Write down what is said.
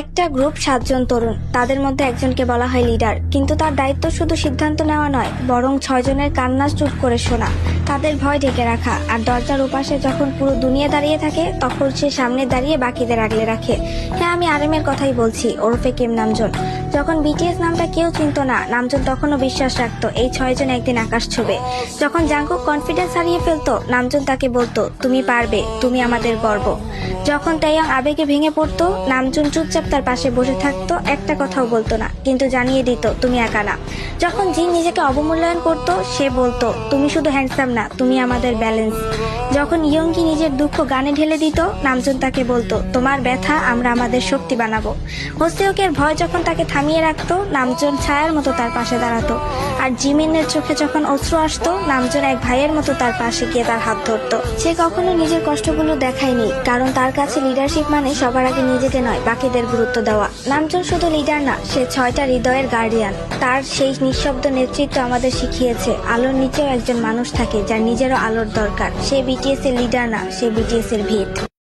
একটা গ্রুপ সাতজন তরুণ। তাদের মধ্যে একজনকে বলা হয় লিডার। কিন্তু তার দায়িত্ব শুধু সিদ্ধান্ত নেওয়া নয়, বরং ছয়জনের কান্না চুপ করে শোনা। তাদের ভয় ঢেকে রাখা আর দরজার ওপাশে যখন পুরো দুনিয়া দাঁড়িয়ে থাকে, তখন সে সামনে দাঁড়িয়ে বাকিদের আগলে রাখে। হ্যাঁ আমি আরেমের কথাই বলছি, ওরফে কেম নামজন। যখন বিটিএস নামটা কেউ চিনত না, নামজন তখনও বিশ্বাস রাখতো, এই ছয়জন একদিন আকাশ ছুবে। যখন জাঙ্কুক কনফিডেন্স হারিয়ে ফেলতো, নামজন তাকে বলতো, তুমি পারবে, তুমি আমাদের গর্ব। যখন তাইয়াং আবেগে ভেঙে পড়তো নামজুন চুপচাপ তার পাশে বসে থাকতো, একটা কথাও বলতো না, কিন্তু জানিয়ে দিত, তুমি একা না। যখন জিন নিজেকে অবমূল্যায়ন করতো, সে বলতো, তুমি শুধু হ্যান্ডসাম না, তুমি আমাদের ব্যালেন্স যখন ইয়ঙ্কি নিজের দুঃখ গানে ঢেলে দিত নামজুন তাকে বলতো, তোমার ব্যথা, আমরা আমাদের শক্তি বানাবো। হোস্তেওকের ভয় যখন তাকে থামিয়ে রাখতো নামজন ছায়ার মতো তার পাশে দাঁড়াতো। আর জিমিনের চোখে যখন অশ্রু আসতো নামজন এক ভাইয়ের মতো তার পাশে গিয়ে তার হাত ধরতো। সে কখনো নিজের কষ্টগুলো দেখায়নি, কারণ তার কাছে লিডারশিপ মানে সবার আগে নিজেকে নয়, বাকিদের গুরুত্ব দেওয়া। নামজন শুধু লিডার না, সে ছয়টা হৃদয়ের গার্ডিয়ান তার সেই নিঃশব্দ নেতৃত্ব আমাদের শিখিয়েছে। আলোর নিচেও একজন মানুষ থাকে, যার নিজেরও আলোর দরকার। সে বিটিএস এর লিডার না, সে বিটিএস এর ভিত